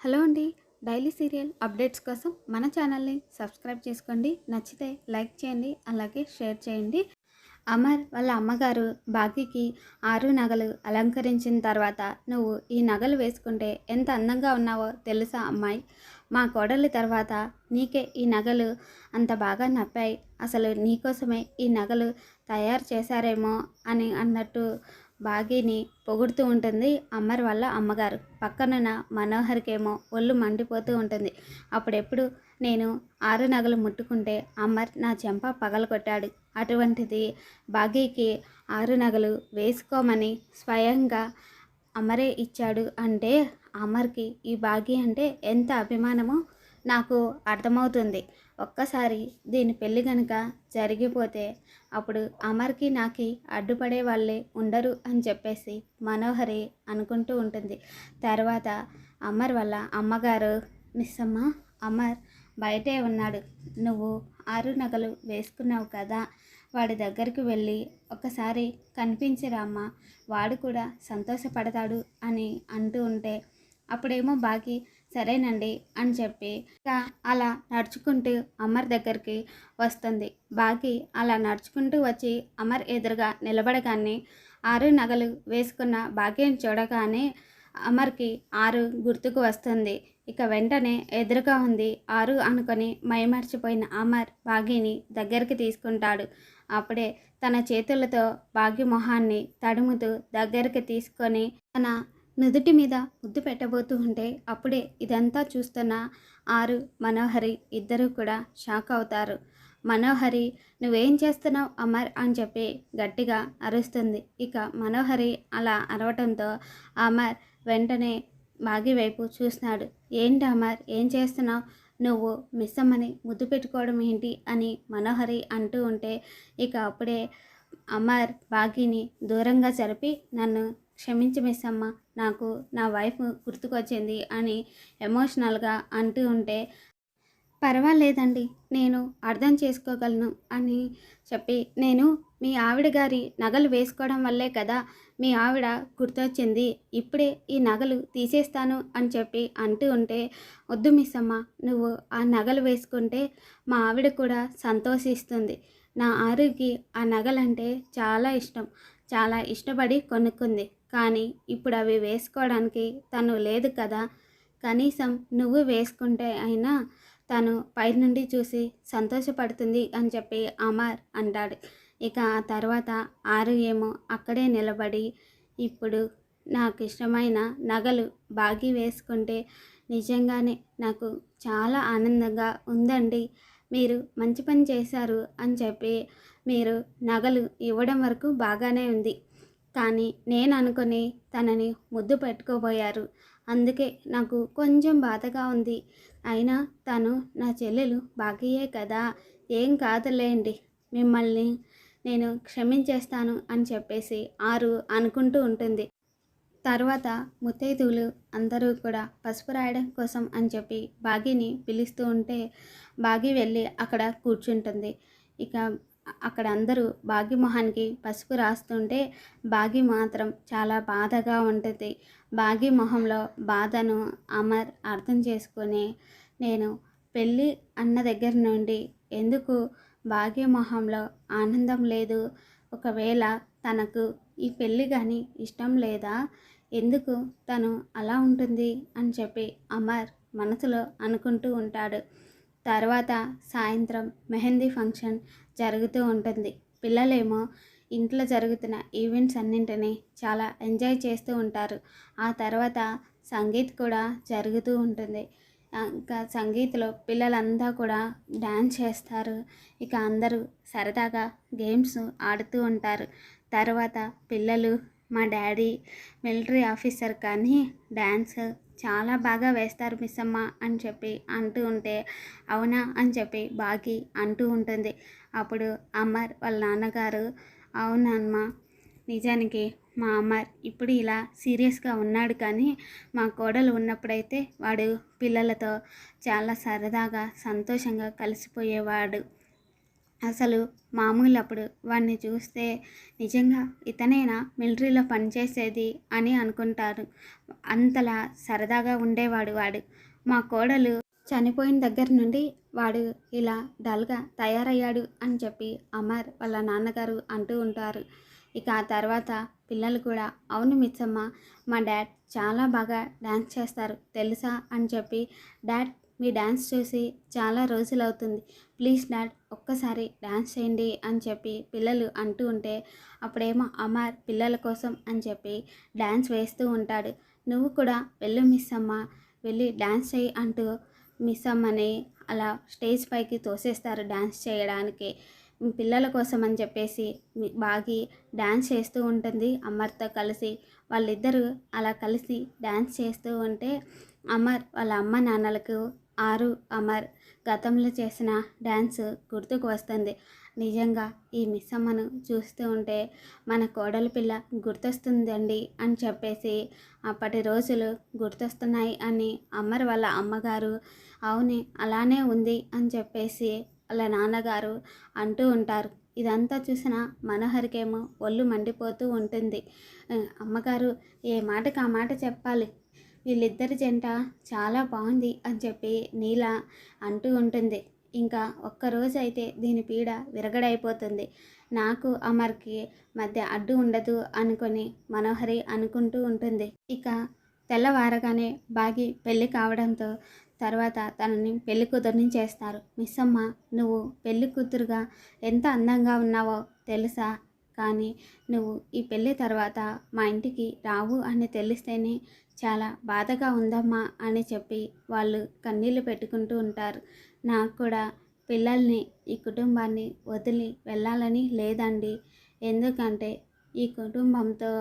Hello అండి daily serial updates కోసం మన ఛానల్ని సబ్స్క్రైబ్ చేసుకోండి. నచ్చితే లైక్ చేయండి అలాగే షేర్ చేయండి. అమర్ వాళ్ళ అమ్మగారు బాకీకి ఆరు నగలు అలంకరించిన తర్వాత నువ్వు ఈ నగలు వేసుకుంటే ఎంత అందంగా ఉన్నావో తెలుసా అమ్మాయి? మా కోడలి తర్వాత నీకే ఈ నగలు అంత బాగా నప్పాయి. అసలు నీకోసమే ఈ నగలు తయారు చేశారేమో అని అన్నట్టు బాగీని పొగుడుతూ ఉంటుంది అమ్మర్ వాళ్ళ అమ్మగారు. పక్కనున్న మనోహర్కేమో ఒళ్ళు మండిపోతూ ఉంటుంది. అప్పుడెప్పుడు నేను ఆరు నగలు ముట్టుకుంటే అమ్మర్ నా చెంప పగలగొట్టాడు. అటువంటిది బాగీకి ఆరు నగలు వేసుకోమని స్వయంగా అమరే ఇచ్చాడు అంటే అమర్కి ఈ బాగీ అంటే ఎంత అభిమానమో నాకు అర్థమవుతుంది. ఒక్కసారి దీని పెళ్ళి కనుక జరిగిపోతే అప్పుడు అమర్కి నాకి అడ్డుపడే వాళ్ళే ఉండరు అని చెప్పేసి మనోహరి అనుకుంటూ ఉంటుంది. తర్వాత అమర్ వల్ల అమ్మగారు మిస్ అమ్మ అమర్ బయటే ఉన్నాడు. నువ్వు ఆరు నగలు వేసుకున్నావు కదా. వాడి దగ్గరికి వెళ్ళి ఒకసారి కనిపించరా అమ్మ వాడు కూడా సంతోషపడతాడు అని అంటూ ఉంటే అప్పుడేమో బాకీ సరేనండి అని చెప్పి ఇంకా అలా నడుచుకుంటూ అమర్ దగ్గరికి వస్తుంది. బాకి అలా నడుచుకుంటూ వచ్చి అమర్ ఎదురుగా నిలబడగానే ఆరు నగలు వేసుకున్న బాకీని చూడగానే అమర్కి ఆరు గుర్తుకు వస్తుంది. ఇక వెంటనే ఎదురుగా ఉంది ఆరు అనుకొని మైమర్చిపోయిన అమర్ బాగీని దగ్గరికి తీసుకుంటాడు. అప్పుడే తన చేతులతో బాగి మొహాన్ని తడుముతూ దగ్గరికి తీసుకొని తన నుదుటి మీద ముద్దు పెట్టబోతూ ఉంటే అప్పుడే ఇదంతా చూస్తున్న ఆరు మనోహరి ఇద్దరు కూడా షాక్ అవుతారు. మనోహరి నువ్వేం చేస్తున్నావు అమర్? అని చెప్పి గట్టిగా అరుస్తుంది. ఇక మనోహరి అలా అరవటంతో అమర్ వెంటనే బాగి వైపు చూస్తున్నాడు. ఏంటి అమర్? ఏం చేస్తున్నావు? నువ్వు మిస్ అమ్మని ముద్దు పెట్టుకోవడం ఏంటి? అని మనోహరి అంటూ ఉంటే ఇక అప్పుడే అమర్ బాగిని దూరంగా జరిపి నన్ను క్షమించి మిస్ అమ్మ నాకు నా వైఫ్ గుర్తుకొచ్చింది అని ఎమోషనల్గా అంటూ ఉంటే పర్వాలేదండి నేను అర్థం చేసుకోగలను అని చెప్పి నేను మీ ఆవిడ గారి నగలు వేసుకోవడం వల్లే కదా మీ ఆవిడ గుర్తొచ్చింది ఇప్పుడే ఈ నగలు తీసేస్తాను అని చెప్పి అంటూ ఉంటే వద్దు మిస్సమ్మ నువ్వు ఆ నగలు వేసుకుంటే మా ఆవిడ కూడా సంతోషిస్తుంది. నా ఆరుకి ఆ నగలంటే చాలా ఇష్టం చాలా ఇష్టపడి కొనుక్కుంది. కానీ ఇప్పుడు అవి వేసుకోవడానికి తను లేదు కదా. కనీసం నువ్వు వేసుకుంటే అయినా తను పైనుండి చూసి సంతోషపడుతుంది అని చెప్పి అమర్ అంటాడు. ఇక ఆ తర్వాత ఆరు ఏమో అక్కడే నిలబడి ఇప్పుడు నాకు ఇష్టమైన నగలు బాగి వేసుకుంటే నిజంగానే నాకు చాలా ఆనందంగా ఉందండి. మీరు మంచి పని చేశారు అని చెప్పి మీరు నగలు ఇవ్వడం వరకు బాగానే ఉంది. కానీ నేను అనుకుని తనని ముద్దు పెట్టుకోబోయారు. అందుకే నాకు కొంచెం బాధగా ఉంది. అయినా తను నా చెల్లెలు బాకీయే కదా. ఏం కాదులేండి. మిమ్మల్ని నేను క్షమించేస్తాను అని చెప్పేసి ఆరు అనుకుంటూ ఉంటుంది. తర్వాత ముత్తైదువులు అందరూ కూడా పసుపు రాయడం కోసం అని చెప్పి బాగీని పిలుస్తూ ఉంటే బాగి వెళ్ళి అక్కడ కూర్చుంటుంది. ఇక అక్కడ అందరూ బాగి మొహానికి పసుపు రాస్తుంటే బాగి మాత్రం చాలా బాధగా ఉంటుంది. బాగి మొహంలో బాధను అమర్ అర్థం చేసుకొని నేను పెళ్ళి అన్న దగ్గర నుండి ఎందుకు భాగ్య మొహంలో ఆనందం లేదు? ఒకవేళ తనకు ఈ పెళ్ళి కానీ ఇష్టం లేదా? ఎందుకు తను అలా ఉంటుంది? అని చెప్పి అమర్ మనసులో అనుకుంటూ ఉంటాడు. తర్వాత సాయంత్రం మెహందీ ఫంక్షన్ జరుగుతూ ఉంటుంది. పిల్లలేమో ఇంట్లో జరుగుతున్న ఈవెంట్స్ అన్నింటినీ చాలా ఎంజాయ్ చేస్తూ ఉంటారు. ఆ తర్వాత సంగీత్ కూడా జరుగుతూ ఉంటుంది. ఇంకా సంగీత్లో పిల్లలంతా కూడా డ్యాన్స్ చేస్తారు. ఇక అందరూ సరదాగా గేమ్స్ ఆడుతూ ఉంటారు. తర్వాత పిల్లలు మా డాడీ మిలిటరీ ఆఫీసర్ కానీ డ్యాన్స్ చాలా బాగా వేస్తారు మిస్ అమ్మ అని చెప్పి అంటూ ఉంటే అవునా అని చెప్పి బాగి అంటూ ఉంటుంది. అప్పుడు అమర్ వాళ్ళ నాన్నగారు అవునమ్మ నిజానికి మా అమ్మర్ ఇప్పుడు ఇలా సీరియస్గా ఉన్నాడు కానీ మా కోడలు ఉన్నప్పుడైతే వాడు పిల్లలతో చాలా సరదాగా సంతోషంగా కలిసిపోయేవాడు. అసలు మామూలు అప్పుడు వాడిని చూస్తే నిజంగా ఇతనేనా మిలిటరీలో పనిచేసేది అని అనుకుంటారు. అంతలా సరదాగా ఉండేవాడు వాడు. మా కోడలు చనిపోయిన దగ్గర నుండి వాడు ఇలా డల్గా తయారయ్యాడు అని చెప్పి అమర్ వాళ్ళ నాన్నగారు అంటూ ఉంటారు. ఇక ఆ తర్వాత పిల్లలు కూడా అవును మిచ్చమ్మ మా డాడ్ చాలా బాగా డ్యాన్స్ చేస్తారు తెలుసా? అని చెప్పి డాడ్ మీ డ్యాన్స్ చూసి చాలా రోజులు అవుతుంది ప్లీజ్ డాడ్ ఒక్కసారి డ్యాన్స్ చేయండి అని చెప్పి పిల్లలు అంటూ ఉంటే అప్పుడేమో అమర్ పిల్లల కోసం అని చెప్పి డ్యాన్స్ వేస్తూ ఉంటాడు. నువ్వు కూడా వెళ్ళు మిస్ అమ్మ వెళ్ళి డ్యాన్స్ చేయి అంటూ మిస్ అమ్మని అలా స్టేజ్ పైకి తోసేస్తారు డ్యాన్స్ చేయడానికి. పిల్లల కోసం అని చెప్పేసి బాగి డ్యాన్స్ చేస్తూ ఉంటుంది. అమర్తో కలిసి వాళ్ళిద్దరూ అలా కలిసి డ్యాన్స్ చేస్తూ ఉంటే అమర్ వాళ్ళ అమ్మ నాన్నలకు ఆరు అమర్ గతంలో చేసిన డ్యాన్స్ గుర్తుకు వస్తుంది. నిజంగా ఈ మిస్ అమ్మను చూస్తూ ఉంటే మన కోడల పిల్ల గుర్తొస్తుందండి అని చెప్పేసి అప్పటి రోజులు గుర్తొస్తున్నాయి అని అమ్మర్ వాళ్ళ అమ్మగారు అవునే అలానే ఉంది అని చెప్పేసి వాళ్ళ నాన్నగారు అంటూ ఉంటారు. ఇదంతా చూసిన మనోహరికేమో ఒళ్ళు మండిపోతూ ఉంటుంది. అమ్మగారు ఏ మాటకు ఆ మాట చెప్పాలి? వీళ్ళిద్దరి జంట చాలా బాగుంది అని చెప్పి నీల అంటూ ఉంటుంది. ఇంకా ఒక్కరోజు అయితే దీని పీడ విరగడైపోతుంది. నాకు అమర్కి మధ్య అడ్డు ఉండదు అనుకొని మనోహరి అనుకుంటూ ఉంటుంది. ఇక తెల్లవారగానే బాగి పెళ్ళి కావడంతో తర్వాత తనని పెళ్ళి కూతుర్ని చేస్తారు. మిస్సమ్మ నువ్వు పెళ్ళి కూతురుగా ఎంత అందంగా ఉన్నావో తెలుసా? కానీ నువ్వు ఈ పెళ్ళి తర్వాత మా ఇంటికి రావు అని తెలిస్తేనే చాలా బాధగా ఉందమ్మా అని చెప్పి వాళ్ళు కన్నీళ్ళు పెట్టుకుంటూ ఉంటారు. నాకు కూడా పిల్లల్ని ఈ కుటుంబాన్ని వదిలి వెళ్ళాలని లేదండి. ఎందుకంటే ఈ కుటుంబంతో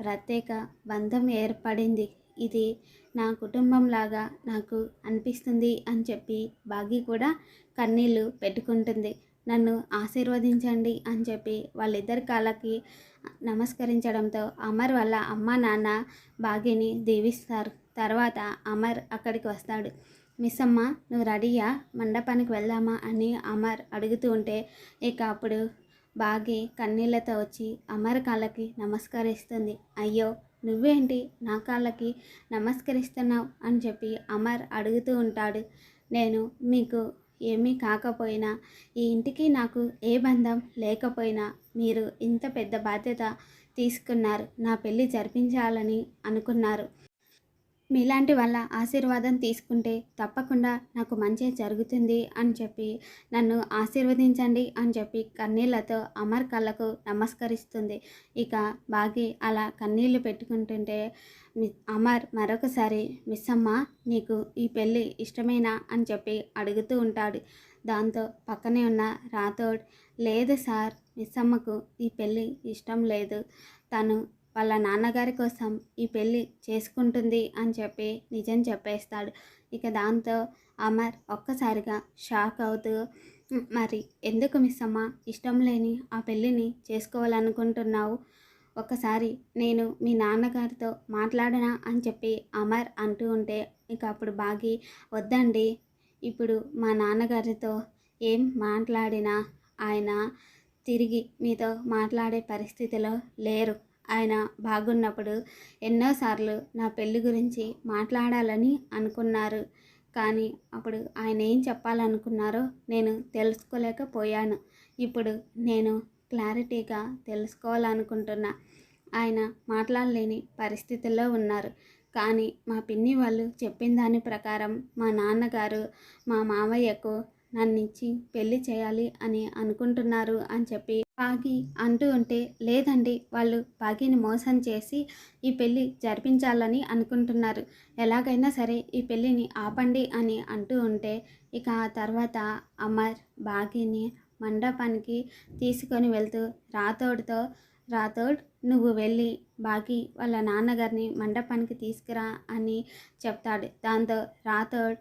ప్రత్యేక బంధం ఏర్పడింది. ఇది నా కుటుంబంలాగా నాకు అనిపిస్తుంది అని చెప్పి బాగి కూడా కన్నీళ్ళు పెట్టుకుంటుంది. నన్ను ఆశీర్వదించండి అని చెప్పి వాళ్ళిద్దరి కాళ్ళకి నమస్కరించడంతో అమర్ వాళ్ళ అమ్మ నాన్న బాగిని దీవిస్తారు. తర్వాత అమర్ అక్కడికి వస్తాడు. మిస్ అమ్మ నువ్వు రెడీయా? మండపానికి వెళ్దామా అని అమర్ అడుగుతూ ఉంటే ఇక అప్పుడు బాగి కన్నీళ్ళతో వచ్చి అమర్ కాళ్ళకి నమస్కరిస్తుంది. అయ్యో నువ్వేంటి? నా కాళ్ళకి నమస్కరిస్తున్నావు అని చెప్పి అమర్ అడుగుతూ ఉంటాడు. నేను మీకు ఏమీ కాకపోయినా ఈ ఇంటికి నాకు ఏ బంధం లేకపోయినా మీరు ఇంత పెద్ద బాధ్యత తీసుకున్నారు. నా పెళ్ళి జరిపించాలని అనుకున్నారు. మీలాంటి వాళ్ళ ఆశీర్వాదం తీసుకుంటే తప్పకుండా నాకు మంచి జరుగుతుంది అని చెప్పి నన్ను ఆశీర్వదించండి అని చెప్పి కన్నీళ్ళతో అమర్ కళ్ళకు నమస్కరిస్తుంది. ఇక బాగి అలా కన్నీళ్ళు పెట్టుకుంటుంటే అమర్ మరొకసారి మిస్ అమ్మ నీకు ఈ పెళ్ళి ఇష్టమేనా? అని చెప్పి అడుగుతూ ఉంటాడు. దాంతో పక్కనే ఉన్న రాథోడ్ లేదు సార్ మిస్ అమ్మకు ఈ పెళ్ళి ఇష్టం లేదు. తను వాళ్ళ నాన్నగారి కోసం ఈ పెళ్ళి చేసుకుంటుంది అని చెప్పి నిజం చెప్పేస్తాడు. ఇక దాంతో అమర్ ఒక్కసారిగా షాక్ అవుతూ మరి ఎందుకు మిస్ అమ్మ ఇష్టం లేని ఆ పెళ్ళిని చేసుకోవాలనుకుంటున్నావు. ఒకసారి నేను మీ నాన్నగారితో మాట్లాడనా? అని చెప్పి అమర్ అంటూ ఉంటే ఇక అప్పుడు బాగి వద్దండి. ఇప్పుడు మా నాన్నగారితో ఏం మాట్లాడినా ఆయన తిరిగి మీతో మాట్లాడే పరిస్థితిలో లేరు. ఆయన బాగున్నప్పుడు ఎన్నోసార్లు నా పెళ్ళి గురించి మాట్లాడాలని అనుకున్నారు. కానీ అప్పుడు ఆయన ఏం చెప్పాలనుకున్నారో నేను తెలుసుకోలేకపోయాను. ఇప్పుడు నేను క్లారిటీగా తెలుసుకోవాలనుకుంటున్నా. ఆయన మాట్లాడలేని పరిస్థితుల్లో ఉన్నారు. కానీ మా పిన్ని వాళ్ళు చెప్పిన దాని ప్రకారం మా నాన్నగారు మా మామయ్యకు నన్నిచ్చి పెళ్ళి చేయాలి అని అనుకుంటున్నారు అని చెప్పి పాగి అంటూ ఉంటే లేదండి వాళ్ళు బాగిని మోసం చేసి ఈ పెళ్ళి జరిపించాలని అనుకుంటున్నారు. ఎలాగైనా సరే ఈ పెళ్ళిని ఆపండి అని అంటూ ఉంటే ఇక ఆ తర్వాత అమర్ బాగిని మండపానికి తీసుకొని వెళ్తూ రాతోడితో రాథోడ్ నువ్వు వెళ్ళి బాగి వాళ్ళ నాన్నగారిని మండపానికి తీసుకురా అని చెప్తాడు. దాంతో రాథోడ్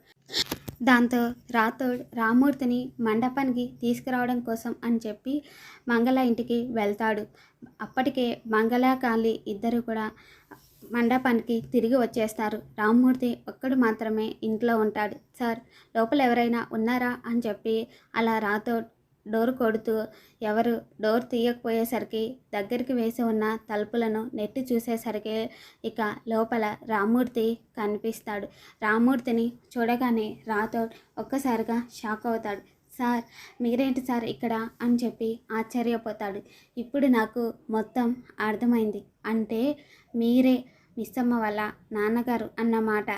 దాంతో రాథోడ్ రామూర్తిని మండపానికి తీసుకురావడం కోసం అని చెప్పి మంగళ ఇంటికి వెళ్తాడు. అప్పటికే మంగళ కాళి ఇద్దరు కూడా మండపానికి తిరిగి వచ్చేస్తారు. రామ్మూర్తి ఒక్కడు మాత్రమే ఇంట్లో ఉంటాడు. సార్ లోపల ఎవరైనా ఉన్నారా? అని చెప్పి అలా రాథోడ్ డోర్ కొడుతూ ఎవరు డోర్ తీయకపోయేసరికి దగ్గరికి వేసి ఉన్న తలుపులను నెట్టి చూసేసరికి ఇక లోపల రామూర్తి కనిపిస్తాడు. రామూర్తిని చూడగానే రాథోడ్ ఒక్కసారిగా షాక్ అవుతాడు. సార్ మీరేంటి సార్ ఇక్కడ? అని చెప్పి ఆశ్చర్యపోతాడు. ఇప్పుడు నాకు మొత్తం అర్థమైంది. అంటే మీరే మిస్సమ్మ వాళ్ళ నాన్నగారు అన్నమాట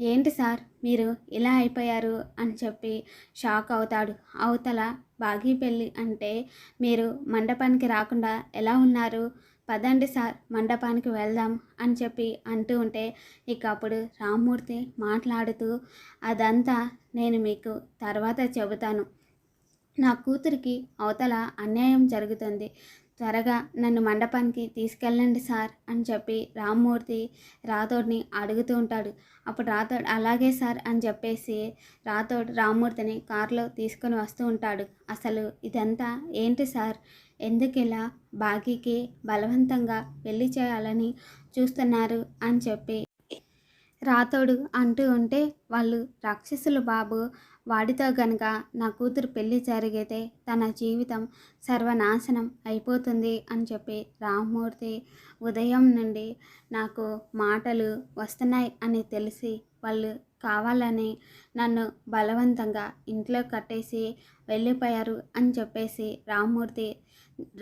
ఏంటి సార్? మీరు ఇలా అయిపోయారు అని చెప్పి షాక్ అవుతాడు. అవతల బాగీ పెళ్ళి అంటే మీరు మండపానికి రాకుండా ఎలా ఉన్నారు? పదండి సార్ మండపానికి వెళ్దాం అని చెప్పి అంటూ ఉంటే ఇక అప్పుడు రామ్మూర్తి మాట్లాడుతూ అదంతా నేను మీకు తర్వాత చెబుతాను. నా కూతురికి అవతల అన్యాయం జరుగుతుంది. త్వరగా నన్ను మండపానికి తీసుకెళ్ళండి సార్ అని చెప్పి రామ్మూర్తి రాథోడ్ని అడుగుతూ ఉంటాడు. అప్పుడు రాథోడ్ అలాగే సార్ అని చెప్పేసి రాథోడ్ రామ్మూర్తిని కారులో తీసుకొని వస్తూ ఉంటాడు. అసలు ఇదంతా ఏంటి సార్? ఎందుకు ఇలా బాగీకి బలవంతంగా పెళ్ళి చేయాలని చూస్తున్నారు? అని చెప్పి రాతోడు అంటూ ఉంటే వాళ్ళు రాక్షసులు బాబు. వాడితో గనక నా కూతురు పెళ్ళి జరిగితే తన జీవితం సర్వనాశనం అయిపోతుంది అని చెప్పి రామ్మూర్తి ఉదయం నుండి నాకు మాటలు వస్తున్నాయి అని తెలిసి వాళ్ళు కావాలని నన్ను బలవంతంగా ఇంట్లో కట్టేసి వెళ్ళిపోయారు అని చెప్పేసి రామ్మూర్తి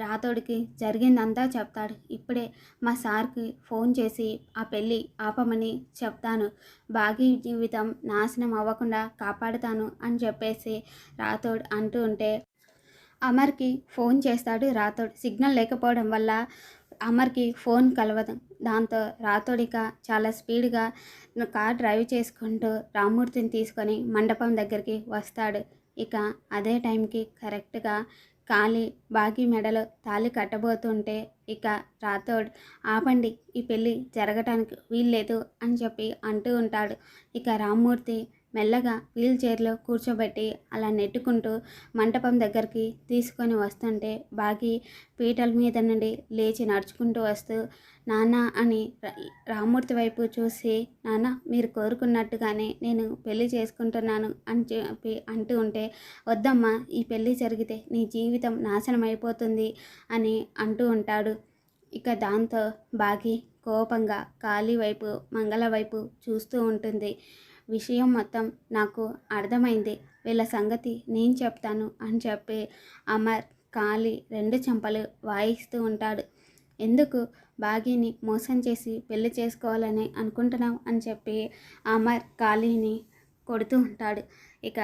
రాతోడికి జరిగిందంతా చెప్తాడు. ఇప్పుడే మా సార్కి ఫోన్ చేసి ఆ పెళ్ళి ఆపమని చెప్తాను. బాగీ జీవితం నాశనం అవ్వకుండా కాపాడుతాను అని చెప్పేసి రాతోడ్ అంటూ ఉంటే అమర్కి ఫోన్ చేస్తాడు రాతోడ్. సిగ్నల్ లేకపోవడం వల్ల అమర్కి ఫోన్ కలవదు. దాంతో రాతోడిక చాలా స్పీడ్గా కార్ డ్రైవ్ చేసుకుంటూ రామ్మూర్తిని తీసుకొని మండపం దగ్గరికి వస్తాడు. ఇక అదే టైంకి కరెక్ట్గా కాళీ బాగి మెడలో తాళి కట్టబోతుంటే ఇక రాథోడ్ ఆపండి ఈ పెళ్ళి జరగటానికి వీల్లేదు అని చెప్పి అంటూ ఉంటాడు. ఇక రామ్మూర్తి మెల్లగా వీల్ చైర్లో కూర్చోబెట్టి అలా నెట్టుకుంటూ మంటపం దగ్గరికి తీసుకొని వస్తుంటే బాగి పీటల మీద నుండి లేచి నడుచుకుంటూ వస్తూ నాన్న అని రామూర్తి వైపు చూసి నాన్న మీరు కోరుకున్నట్టుగానే నేను పెళ్ళి చేసుకుంటున్నాను అని చెప్పి అంటూ ఉంటే వద్దమ్మా ఈ పెళ్ళి జరిగితే నీ జీవితం నాశనం అయిపోతుంది అని అంటూ ఉంటాడు. ఇక దాంతో బాగి కోపంగా కాళీ వైపు మంగళ వైపు చూస్తూ ఉంటుంది. విషయం మొత్తం నాకు అర్థమైంది. వీళ్ళ సంగతి నేను చెప్తాను అని చెప్పి అమర్ కాలి రెండు చెంపలు వాయిస్తూ ఉంటాడు. ఎందుకు? బాగీని మోసం చేసి పెళ్ళి చేసుకోవాలని అనుకుంటున్నావు అని చెప్పి అమర్ కాళీని కొడుతూ ఉంటాడు. ఇక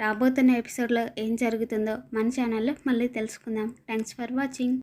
రాబోతున్న ఎపిసోడ్లో ఏం జరుగుతుందో మన ఛానల్లో మళ్ళీ తెలుసుకుందాం. Thanks for watching.